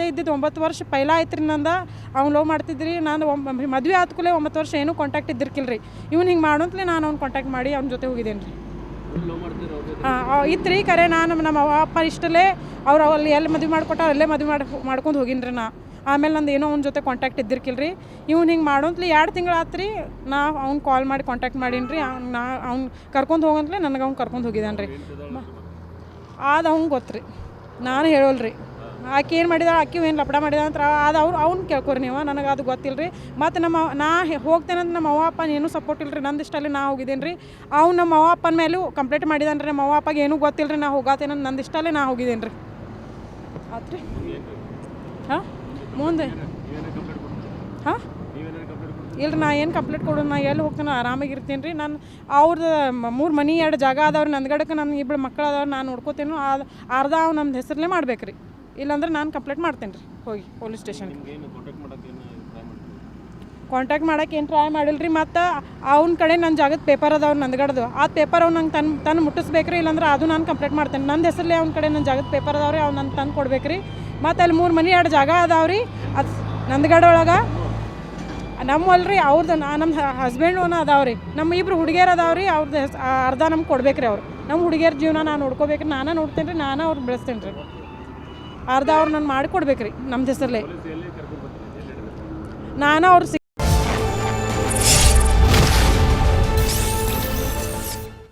ಇದ್ದಿದ್ದು ಒಂಬತ್ತು ವರ್ಷ ಪೈಲ ಆಯ್ತು ರೀ ನಂದ. ಅವ್ನು ಲವ್ ಮಾಡ್ತಿದ್ರಿ, ನಾನು ಒಮ್ಮ ಮದುವೆ ಕೂಡ ಒಂಬತ್ತು ವರ್ಷ ಏನೂ ಕಾಂಟ್ಯಾಕ್ಟ್ ಇದ್ದಿರ್ಕಿಲ್ರಿ ಇವ್ನು ಹಿಂಗೆ ಮಾಡೋಂತಲೇ ನಾನು ಅವ್ನು ಕಾಂಟ್ಯಾಕ್ಟ್ ಮಾಡಿ ಅವ್ನ ಜೊತೆ ಹೋಗಿದ್ದೇನೆ ರೀ. ಹಾಂ ಇತ್ತು ರೀ ಕರೆ ನಾನು ನಮ್ಮ ಅಪ್ಪ ಇಷ್ಟಲ್ಲೇ ಅವ್ರು ಅಲ್ಲಿ ಎಲ್ಲಿ ಮದುವೆ ಮಾಡ್ಕೊಟ್ಟಾರ ಅಲ್ಲೇ ಮದುವೆ ಮಾಡಿ, ಮಾಡ್ಕೊಂಡು ಹೋಗಿನಿ ರೀ ನಾ. ಆಮೇಲೆ ನಂದು ಏನೋ ಅವ್ನ ಜೊತೆ ಕಾಂಟ್ಯಾಕ್ಟ್ ಇದ್ದಿರ್ಕಿಲ್ರಿ ಇವ್ನು ಹಿಂಗೆ ಮಾಡೋಂತಲೇ ಎರಡು ತಿಂಗಳು ಆತು ರೀ ನಾ ಅವ್ನು ಕಾಲ್ ಮಾಡಿ ಕಾಂಟ್ಯಾಕ್ಟ್ ಮಾಡೀನಿ ರೀ. ನಾ, ಅವ್ನು ಕರ್ಕೊಂಡು ಹೋಗಂತಲೇ ನನಗೆ ಅವ್ನು ಕರ್ಕೊಂಡು ಹೋಗಿದ್ದಾನೆ ರೀ. ಅದು ಅವ್ನು ಗೊತ್ತು ರೀ ನಾನು ಹೇಳೋಲ್ರಿ. ಆಕೆ ಏನು ಮಾಡಿದ ಆಕೆ ಏನು ಲಪಡ ಮಾಡಿದ ಅಂತ ಅದು ಅವ್ರು ಅವ್ನು ಕೇಳ್ಕೊರಿ ನೀವು, ನನಗೆ ಅದು ಗೊತ್ತಿಲ್ಲ ರೀ ಮತ್ತು ನಮ್ಮ ನಾ ಹೋಗ್ತೇನೆ ಅಂತ ನಮ್ಮ ಅವ್ವ ಅಪ್ಪ ಏನೂ ಸಪೋರ್ಟ್ ಇಲ್ಲರಿ ನಂದು ಇಷ್ಟಲ್ಲಿ ನಾ ಹೋಗಿದ್ದೀನಿ ರೀ ಅವ್ನು ನಮ್ಮ ಅವ್ವ ಅಪ್ಪನ ಮೇಲೂ ಕಂಪ್ಲೇಂಟ್ ಮಾಡಿದಾನೆ ರೀ ನಮ್ಮ ಅವ್ವ ಅಪ್ಪಗೆ ಏನೂ ಗೊತ್ತಿಲ್ಲ ರೀ ನಾ ಹೋಗತ್ತೇನೆ ನಂದು ಇಷ್ಟಲ್ಲೇ ನಾ ಹೋಗಿದ್ದೀನಿ ರೀ ಆತು ರೀ ಹಾಂ? ಮುಂದೆ? ಹಾಂ? ಇಲ್ರಿ, ನಾ ಏನು ಕಂಪ್ಲೇಂಟ್ ಕೊಡೋದು, ನಾ ಎಲ್ಲಿ ಹೋಗ್ತೀನಿ ಆರಾಮಾಗಿ ಇರ್ತೀನಿ ರೀ ನಾನು ಅವ್ರದ್ದು ಮೂರು ಮನೆ, ಎರಡು ಜಾಗ ಅದಾವ್ರಿ ನಂದ್ಗಡಕ್ಕೆ ನನ್ನ ಇಬ್ಬರು ಮಕ್ಕಳು ಅದಾವ ನಾನು ನೋಡ್ಕೋತೇನೋ ಅದು ಅರ್ಧ ಅವ್ನು ನಮ್ದು ಹೆಸರಲ್ಲೇ ಮಾಡ್ಬೇಕು ರೀ ಇಲ್ಲಾಂದ್ರೆ ನಾನು ಕಂಪ್ಲೇಂಟ್ ಮಾಡ್ತೇನೆ ರೀ ಹೋಗಿ ಪೊಲೀಸ್ ಸ್ಟೇಷನ್ಗೆ ಕಾಂಟ್ಯಾಕ್ಟ್ ಮಾಡೋಕೆ ಏನು ಟ್ರೈ ಮಾಡಿಲ್ಲ ರೀ ಮತ್ತು ಅವ್ನ ಕಡೆ ನನ್ನ ಜಾಗದ ಪೇಪರ್ ಅದಾವ ನಂದ್ಗಡ್ದು. ಆ ಪೇಪರ್ ಅವ್ನು ನಂಗೆ ತನ್ನ ತನ್ನ ಮುಟ್ಟಿಸ್ಬೇಕು ರೀ ಇಲ್ಲಾಂದ್ರೆ ಅದು ನಾನು ಕಂಪ್ಲೇಂಟ್ ಮಾಡ್ತೇನೆ. ನಂದು ಹೆಸರಲ್ಲಿ ಅವ್ನ ಕಡೆ ನನ್ನ ಜಾಗದ ಪೇಪರ್ ಅದಾವ ರೀ ಅವ್ನು ನನ್ನ ತಂದು ಕೊಡ್ಬೇಕು ರೀ ಮತ್ತು ಅಲ್ಲಿ ಮೂರು ಮನೆ ಎರಡು ಜಾಗ ಅದಾವ ರೀ ಅದು ನಂದ್ಗಡ ಒಳಗೆ ನಮ್ಮಲ್ರಿ ಅವ್ರದ್ದು ನಮ್ಮ ಹಸ್ಬೆಂಡ್ ಓನ ಅದಾವ ರೀ ನಮ್ಮ ಇಬ್ರು ಹುಡುಗಿಯರು ಅದಾವ ರೀ ಅವ್ರದ್ದು ಅರ್ಧ ನಮ್ಗೆ ಕೊಡ್ಬೇಕು ರೀ ಅವ್ರು. ನಮ್ಮ ಹುಡುಗಿಯರ ಜೀವನ ನಾನು ನೋಡ್ಕೋಬೇಕು ನಾನೇ ನೋಡ್ತೇನೆ ರೀ ನಾನೇ ಅವ್ರು ಬೆಳೆಸ್ತೇನೆ ರೀ ಅರ್ಧ ಅವ್ರು ನಾನು ಮಾಡಿಕೊಡ್ಬೇಕು ರೀ ನಮ್ದು ಹೆಸರಲ್ಲೇ ನಾನು ಅವ್ರು